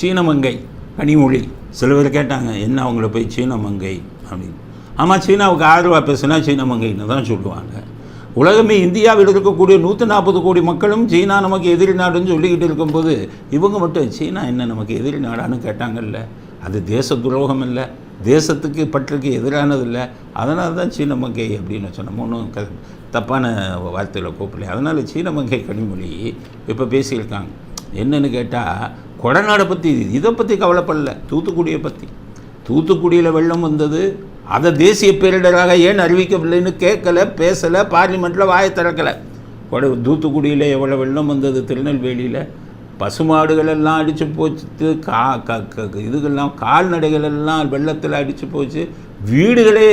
சீனமங்கை கனிமொழி சில பேர் கேட்டாங்க என்ன அவங்கள போய் சீனமங்கை? அப்படின்னு. ஆமாம் சீனாவுக்கு ஆதரவாக பேசுனா சீனமங்கைன்னு தான் சொல்லுவாங்க. உலகமே இந்தியாவில் இருக்கக்கூடிய நூற்றி நாற்பது கோடி மக்களும் சீனா நமக்கு எதிரி நாடுன்னு சொல்லிக்கிட்டு இருக்கும்போது இவங்க மட்டும் சீனா என்ன நமக்கு எதிரி நாடான்னு கேட்டாங்கல்ல. அது தேச துரோகம் இல்லை. தேசத்துக்கு பற்றுக்கு எதிரானது இல்லை. அதனால தான் சீன மங்கை அப்படின்னு சொன்னோம். ஒன்றும் க தப்பான வார்த்தையில் கூப்பிடல. அதனால் சீன மங்கை கனிமொழி இப்போ பேசியிருக்காங்க. என்னன்னு கேட்டால் கொடநாடை பற்றி இதை பற்றி கவலைப்படல. தூத்துக்குடியை பற்றி தூத்துக்குடியில் வெள்ளம் வந்தது. அதை தேசிய பேரிடராக ஏன் அறிவிக்கவில்லைன்னு கேட்கல பேசலை பார்லிமெண்ட்டில் வாயை திறக்கலை. கொடை தூத்துக்குடியில் எவ்வளோ வெள்ளம் வந்தது திருநெல்வேலியில்? பசுமாடுகள் எல்லாம் அடித்து போச்சு. கா க க இதுகள்லாம் கால்நடைகள் எல்லாம் வெள்ளத்தில் அடித்து போச்சு. வீடுகளே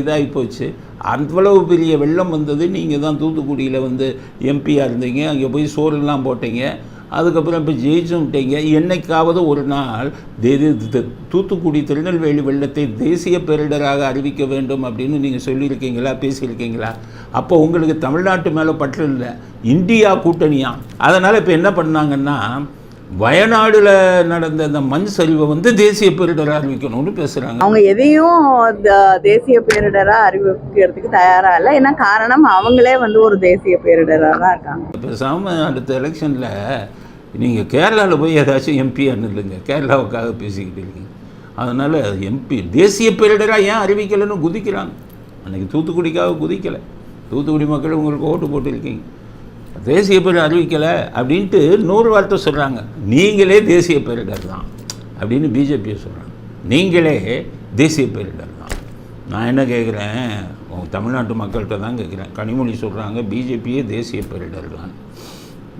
இதாகி போச்சு. அவ்வளவு பெரிய வெள்ளம் வந்தது. நீங்கள் தான் தூத்துக்குடியில் வந்து எம்பியாக இருந்தீங்க. அங்கே போய் சோறுலாம் போட்டீங்க. அதுக்கப்புறம் இப்போ ஜெயிச்சுட்டீங்க என்னைக்காவது ஒரு நாள் தே- தூத்துக்குடி திருநெல்வேலி வெள்ளத்தை தேசிய பேரிடராக அறிவிக்க வேண்டும் அப்படின்னு நீங்கள் சொல்லியிருக்கீங்களா பேசியிருக்கீங்களா? அப்போ உங்களுக்கு தமிழ்நாட்டு மேலே பற்று இல்லை. இந்தியா கூட்டணியாக அதனால் இப்போ என்ன பண்ணாங்கன்னா வயநாடுல நடந்த அந்த மண் சரிவை வந்து தேசிய பேரிடராக அறிவிக்கணும்னு பேசுகிறாங்க அவங்க எதையும் தேசிய பேரிடரா அறிவிக்கிறதுக்கு தயாரா இல்லை. ஏன்னா காரணம் அவங்களே வந்து ஒரு தேசிய பேரிடரா தான் இருக்காங்க. பேசாமல் அடுத்த எலெக்ஷனில் நீங்கள் கேரளாவில் போய் ஏதாச்சும் எம்பியான்னு இல்லைங்க கேரளாவுக்காக பேசிக்கிட்டு இருக்கீங்க. அதனால் எம்பி தேசிய பேரிடராக ஏன் அறிவிக்கலைன்னு குதிக்கிறாங்க. அன்றைக்கி தூத்துக்குடிக்காக குதிக்கலை. தூத்துக்குடி மக்கள் உங்களுக்கு ஓட்டு போட்டிருக்கீங்க. தேசிய பேர் அறிவிக்கலை அப்படின்ட்டு நூறு வார்த்தை சொல்கிறாங்க நீங்களே தேசிய பேரிடர் தான் அப்படின்னு பிஜேபியை சொல்கிறாங்க நீங்களே தேசிய பேரிடர் தான். நான் என்ன கேட்குறேன் தமிழ்நாட்டு மக்கள்கிட்ட தான் கேட்குறேன் கனிமொழி சொல்கிறாங்க பிஜேபியே தேசிய பேரிடர் தான்.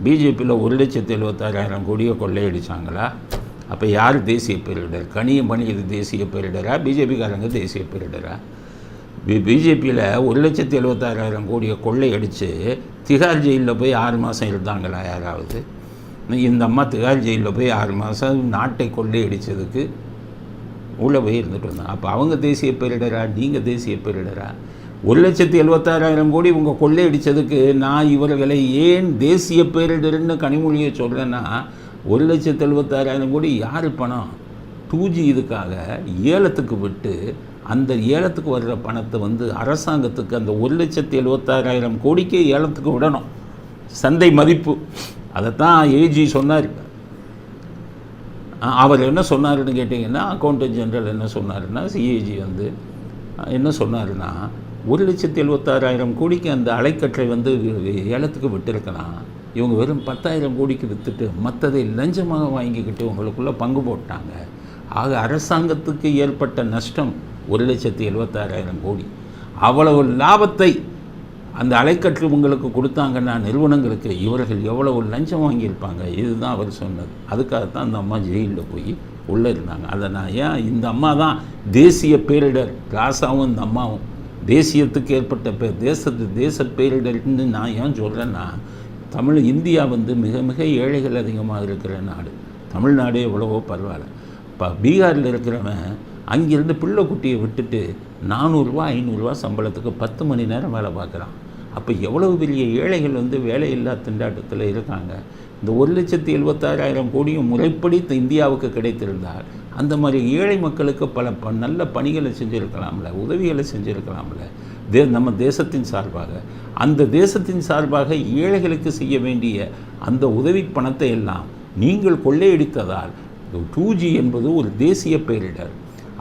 பிஜேபியில் ஒரு லட்சத்து எழுபத்தாறாயிரம் கோடியை கொள்ளையடிச்சாங்களா? அப்போ யார் தேசிய பேரிடர்? கனியமணி இது தேசிய பேரிடரா? பிஜேபிக்காரங்க தேசிய பேரிடரா? பிஜேபியில் ஒரு லட்சத்தி எழுபத்தாறாயிரம் கோடியை கொள்ளையடித்து திகார் ஜெயிலில் போய் ஆறு மாதம் இருந்தாங்களா யாராவது? இந்த அம்மா திகார் ஜெயிலில் போய் ஆறு மாதம் நாட்டை கொள்ளையடித்ததுக்கு உள்ளே போய் இருந்துட்டு வந்தாங்க அப்போ அவங்க தேசிய பேரிடரா? நீங்கள் தேசிய பேரிடரா? ஒரு லட்சத்தி எழுபத்தாறாயிரம் கோடி உங்கள் கொள்ளையடித்ததுக்கு நான் இவர்களை ஏன் தேசிய பேரிடர்னு கனிமொழியை சொல்கிறேன்னா ஒரு லட்சத்தி எழுபத்தாறாயிரம் கோடி யார் பணம்? டூ ஜி இதுக்காக ஏலத்துக்கு விட்டு அந்த ஏலத்துக்கு வர்ற பணத்தை வந்து அரசாங்கத்துக்கு அந்த ஒரு லட்சத்தி எழுபத்தாறாயிரம் கோடிக்கே ஏலத்துக்கு விடணும். சந்தை மதிப்பு. அதைத்தான் ஏஜி சொன்னார் அவர் என்ன சொன்னாருன்னு கேட்டிங்கன்னா அக்கௌண்டன்ட் ஜென்ரல் என்ன சொன்னாருன்னா சிஏஜி வந்து என்ன சொன்னாருன்னா ஒரு லட்சத்தி எழுபத்தாறாயிரம் கோடிக்கு அந்த அலைக்கற்றை வந்து ஏலத்துக்கு விட்டுருக்கலாம் இவங்க வெறும் பத்தாயிரம் கோடிக்கு விற்றுட்டு மற்றதை லஞ்சமாக வாங்கிக்கிட்டு உங்களுக்குள்ளே பங்கு போட்டாங்க. ஆக அரசாங்கத்துக்கு ஏற்பட்ட நஷ்டம் ஒரு லட்சத்தி எழுபத்தாறாயிரம் கோடி. அவ்வளவு லாபத்தை அந்த அலைக்கற்று உங்களுக்கு கொடுத்தாங்கன்னா நிறுவனங்களுக்கு இவர்கள் எவ்வளவு லஞ்சம் வாங்கியிருப்பாங்க? இதுதான் அவர் சொன்னது. அதுக்காகத்தான் அந்த அம்மா ஜெயிலில் போய் உள்ளே இருந்தாங்க. அதை நான் ஏன் இந்த அம்மா தான் தேசிய பேரிடர் ராசாவும் இந்த அம்மாவும். தேசியத்துக்கு ஏற்பட்ட பே தேசத்து தேச பேரிடர்னு நான் ஏன் சொல்கிறேன்னா தமிழ் இந்தியா வந்து மிக மிக ஏழைகள் அதிகமாக இருக்கிற நாடு. தமிழ்நாடே எவ்வளவோ பரவாயில்ல. இப்போ பீகாரில் இருக்கிறவன் அங்கேருந்து பிள்ளை குட்டியை விட்டுட்டு நானூறுரூவா ஐநூறுரூவா சம்பளத்துக்கு பத்து மணி நேரம் வேலை பார்க்குறான். அப்போ எவ்வளவு பெரிய ஏழைகள் வந்து வேலையில்லா திண்டாட்டத்தில் இருக்காங்க? இந்த ஒரு லட்சத்தி எழுபத்தாறாயிரம் கோடியும் முறைப்படி இந்தியாவுக்கு கிடைத்திருந்தால் அந்த மாதிரி ஏழை மக்களுக்கு பல ப நல்ல பணிகளை செஞ்சுருக்கலாம்ல உதவிகளை செஞ்சுருக்கலாம்ல. தே நம்ம தேசத்தின் சார்பாக. அந்த தேசத்தின் சார்பாக ஏழைகளுக்கு செய்ய வேண்டிய அந்த உதவி பணத்தை எல்லாம் நீங்கள் கொள்ளையடித்ததால் டூ ஜி என்பது ஒரு தேசிய பேரிடர்.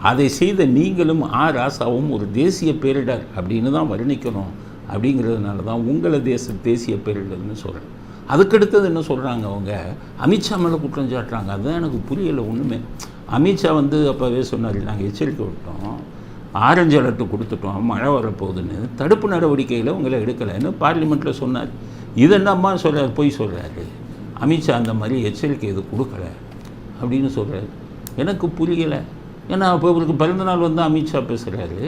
அதை செய்த நீங்களும் ஆ ராசாவும் ஒரு தேசிய பேரிடர் அப்படின்னு தான் வர்ணிக்கணும் அப்படிங்கிறதுனால தான் உங்களை தேச தேசிய பேரிடர்னு சொல்கிறேன் அதுக்கடுத்தது என்ன சொல்கிறாங்க அவங்க? அமித்ஷா மேலே குற்றம் சாட்டுறாங்க. அதுதான் எனக்கு புரியலை ஒன்றுமே அமித்ஷா வந்து அப்போவே சொன்னார் நாங்கள் எச்சரிக்கை விட்டோம். ஆரஞ்சு அலர்ட்டு கொடுத்துட்டோம் மழை வரப்போகுதுன்னு. தடுப்பு நடவடிக்கைகளை உங்களை எடுக்கலைன்னு பார்லிமெண்ட்டில் சொன்னார். இது என்னம்மா சொல்கிறார் பொய் சொல்கிறாரு அமித்ஷா அந்த மாதிரி எச்சரிக்கை இது கொடுக்கல. அப்படின்னு சொல்கிறாரு எனக்கு புரியலை. ஏன்னா இப்போ இவருக்கு பிறந்தநாள் வந்து அமித்ஷா பேசுகிறாரு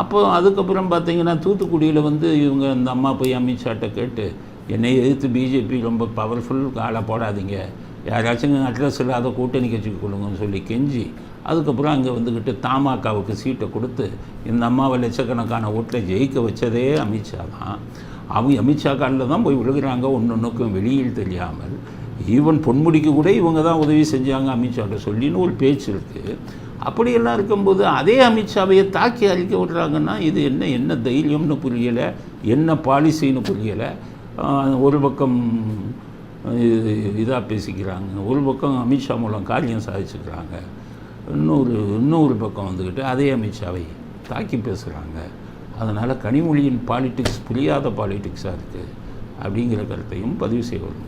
அப்போ அதுக்கப்புறம் பார்த்தீங்கன்னா தூத்துக்குடியில் வந்து இவங்க இந்த அம்மா போய் அமித்ஷாட்ட கேட்டு என்னை எதிர்த்து பிஜேபி ரொம்ப பவர்ஃபுல் ஆளை போடாதீங்க. யாராச்சும் அட்ரஸ் இல்லாத கூட்டணி கட்சிக்கு கொடுங்கன்னு சொல்லி கெஞ்சி அதுக்கப்புறம் அங்கே வந்துக்கிட்டு தமாகாவுக்கு சீட்டை கொடுத்து இந்த அம்மாவை லட்சக்கணக்கான ஓட்டில் ஜெயிக்க வச்சதே அமித்ஷா தான். அவங்க அமித்ஷா காலில் தான் போய் விழுகிறாங்க. ஒன்று ஒன்றுக்கும் வெளியில் தெரியாமல். ஈவன் பொன்முடிக்கு கூட இவங்க தான் உதவி செஞ்சாங்க அமித்ஷாட்ட சொல்லின்னு ஒரு பேச்சு இருக்குது அப்படியெல்லாம் இருக்கும்போது அதே அமித்ஷாவையே தாக்கி அழிக்க விடுறாங்கன்னா இது என்ன என்ன தைரியம்னு புரியலை என்ன பாலிசின்னு புரியலை. ஒரு பக்கம் இது இதாக பேசிக்கிறாங்க ஒரு பக்கம் அமித்ஷா மூலம் காரியம் சாதிச்சுக்கிறாங்க. இன்னொரு இன்னொரு பக்கம் வந்துக்கிட்டு அதே அமித்ஷாவை தாக்கி பேசுகிறாங்க அதனால் கனிமொழியின் பாலிட்டிக்ஸ் புரியாத பாலிடிக்ஸாக இருக்குது அப்படிங்கிற கருத்தையும் பதிவு செய்ய விரும்புகிறேன்